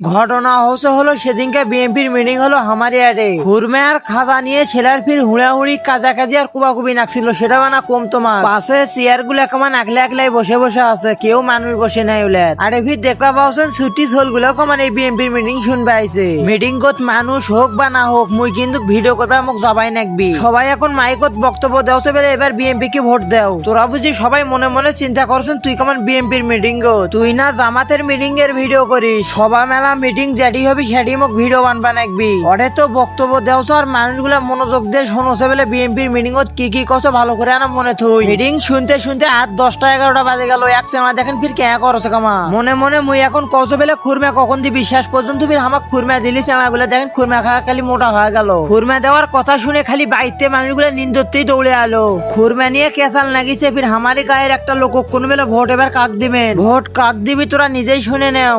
ঘটনা হচ্ছে হলো সেদিনকে বিএনপির মিটিং হলো আডে। খুরমে আর খাজা নিয়ে ছেলের ফির হুড়াহুড়ি, কাজাকাজি আর কুবাকুবি নাকছিল, সেটা বানা কম তোমার। পাশে চেয়ারগুলা কেমন একলা একলাই বসে বসে আছে, কেউ মানুষ বসে নাই উলেট আরে ফির দেখবা পাওছেন, ছুটি সোলগুলো কমান এই বিএনপির মিটিং শুনবে আইছে। মিটিং কত মানুষ হোক বা না হোক, মুই কিন্তু ভিডিও করবা মোক যাবাই নাকবি। সবাই এখন মাইকত বক্তব্য দেওছে বলে এবার বিএনপি কে ভোট দেও। তোরা বুঝি সবাই মনে মনে চিন্তা করছেন, তুই কেমন বিএনপির মিটিং গো। তুই না জামাতের মিটিং এর ভিডিও করিস। সভা মেলা মিটিং যেটি হবি সেটি মোক ভিডিও বানবা নাকবি ওরে তো বক্তব্য দেওছ আর মানুষগুলা মনোযোগ দিয়ে শুনোছে বলে বিএনপির মিটিং কি কি কছ ভালো করে আনা মনে থুই মিটিং শুনতে শুনতে আট দশটা, এগারোটা বাজে গেল। এক সেমা দেখেন ফির কে করছে কামা। মনে মনে মুই এখন কছ বেলে, খুরমা কখন দিবি শেষ পর্যন্ত ফির আমাক খুরমা দিলি চেনা গুলা দেখেন খুরমা খাওয়া খালি মোটা হয়ে গেল। খুরমা দেওয়ার কথা শুনে খালি বাইতে মানুষগুলা নিন্দতেই দৌড়ে আলো। খুরমা নিয়ে কেসাল লাগিছে ফির হামারি গায়ের একটা লোক কোন বেলা ভোট এবার কাক দিবেন। ভোট কাক দিবি তোরা নিজেই শুনে নেও।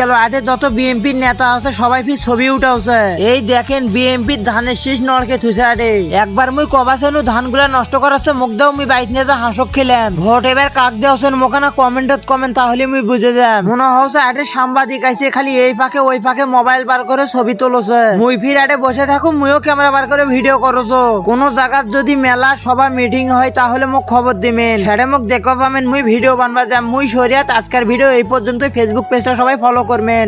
গেল আগে যত বিএনপির নেতা আছে, সবাই ফির ছবি উঠাওছে। এই দেখেন বিএনপির ধানের শীষ নড়কে থুছে আরে একবার মুই কবাছেনু ধানগুলা নষ্ট করাচ্ছে, মুখ দাও মুই বাইত নিয়ে যা হাঁসক খেলাম। ভোট এবার কাক দেওছেন মোকানা কমেন্টত কমেন্ট, তাহলে মুই বুঝে যাম। মনে হচ্ছে আরে সাংবাদিক আইছে, খালি এই ফাঁকে ওই ফাঁকে মোবাইল বার করে ছবি তুলছে। মুই ফির আরে বসে থাকো মুইও ক্যামেরা বার করে ভিডিও করছ। কোন জায়গাত যদি মেলা সভা মিটিং হয়, তাহলে মোক খবর দিবেন সেটা মোক দেখবা পাবেন মুই ভিডিও বানবা যাম। মুই শরিয়াত, আজকের ভিডিও এই পর্যন্ত ফেসবুক পেজটা সবাই ফলো করবেন।